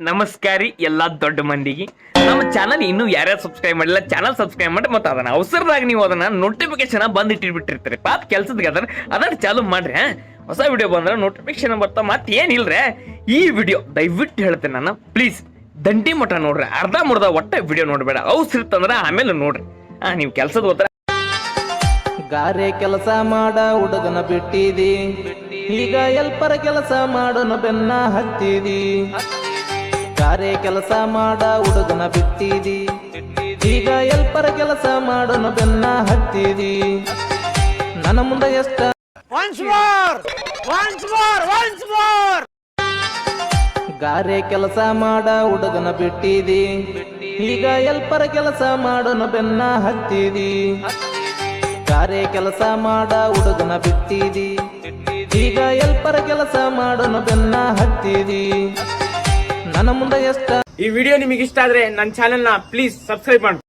ನಮಸ್ಕಾರಿ ಎಲ್ಲ ದೊಡ್ಡ ಮಂದಿಗೆ. ನಮ್ಮ ಚಾನಲ್ ಇನ್ನೂ ಯಾರ್ಯಾರು ಸಬ್ಸ್ಕ್ರೈಬ್ ಮಾಡಿಲ್ಲ ಚಾನಲ್ ಸಬ್ಸ್ಕ್ರೈಬ್ ಮಾಡಿ ಮತ್ತೆ ಅದನ್ನ ಅವಸರದಾಗ ನೀವು ಅದನ್ನ ನೋಟಿಫಿಕೇಶನ್ ಬಂದ್ ಇಟ್ಟಿರ್ಬಿಟ್ಟಿರ್ತೀರಿ. ಪಾಪ ಕೆಲ್ಸದ ಅದನ್ನ ಅದನ್ನ ಚಾಲು ಮಾಡ್ರಿ? ಹೊಸ ವಿಡಿಯೋ ಬಂದ್ರೆ ನೋಟಿಫಿಕೇಶನ್ ಬರ್ತಾ ಮತ್ತೆ ಏನಿಲ್ರೆ? ಈ ವಿಡಿಯೋ ದಯವಿಟ್ಟು ಹೇಳ್ತೇನೆ ನಾನು. ಪ್ಲೀಸ್ ದಂಡಿ ಮಠ ನೋಡ್ರಿ, ಅರ್ಧ ಮುರ್ಧ ಒಟ್ಟ ವಿಡಿಯೋ ನೋಡಬೇಡ. ಅವಸರಿತ್ತಂದ್ರೆ ಆಮೇಲೆ ನೋಡ್ರಿ. ಹಾ, ನೀವು ಕೆಲ್ಸದ ಹೋದ್ರ. ಗಾರೆ ಕೆಲಸ ಮಾಡ, ಹುಡುಗನ ಬಿಟ್ಟಿದಿ. ಈಗ ಎಲ್ಪರ ಕೆಲಸ ಮಾಡೋನ ಬೆನ್ನ ಹತ್ತಿದಿ. ಗಾರೆ ಕೆಲಸ ಮಾಡ ಹುಡುಗನ ಬಿಟ್ಟಿದಿ. ಈಗ ಎಲ್ಪರ ಕೆಲಸ ಮಾಡೋನ ಬೆನ್ನ ಹತ್ತಿದಿ. ನನ್ನ ಮುಂದೆ ಎಷ್ಟ ಗಾರೆ ಕೆಲಸ ಮಾಡ ಹುಡುಗನ ಬಿಟ್ಟಿದಿ. ಈಗ ಎಲ್ಪರ ಕೆಲಸ ಮಾಡೋನ ಬೆನ್ನ ಹತ್ತಿದಿ. ಗಾರೆ ಕೆಲಸ ಮಾಡ ಹುಡುಗನ ಬಿಟ್ಟಿದಿ. ಈಗ ಎಲ್ಪರ ಕೆಲಸ ಮಾಡೋನ ಬೆನ್ನ ಹತ್ತಿದಿ. ನನ್ನ ಮುಂದೆ ಎಷ್ಟ ಈ ವಿಡಿಯೋ ನಿಮಗೆ ಇಷ್ಟ ಆದ್ರೆ ನನ್ನ ನ ಪ್ಲೀಸ್ ಸಬ್ಸ್ಕ್ರೈಬ್ ಮಾಡಿ.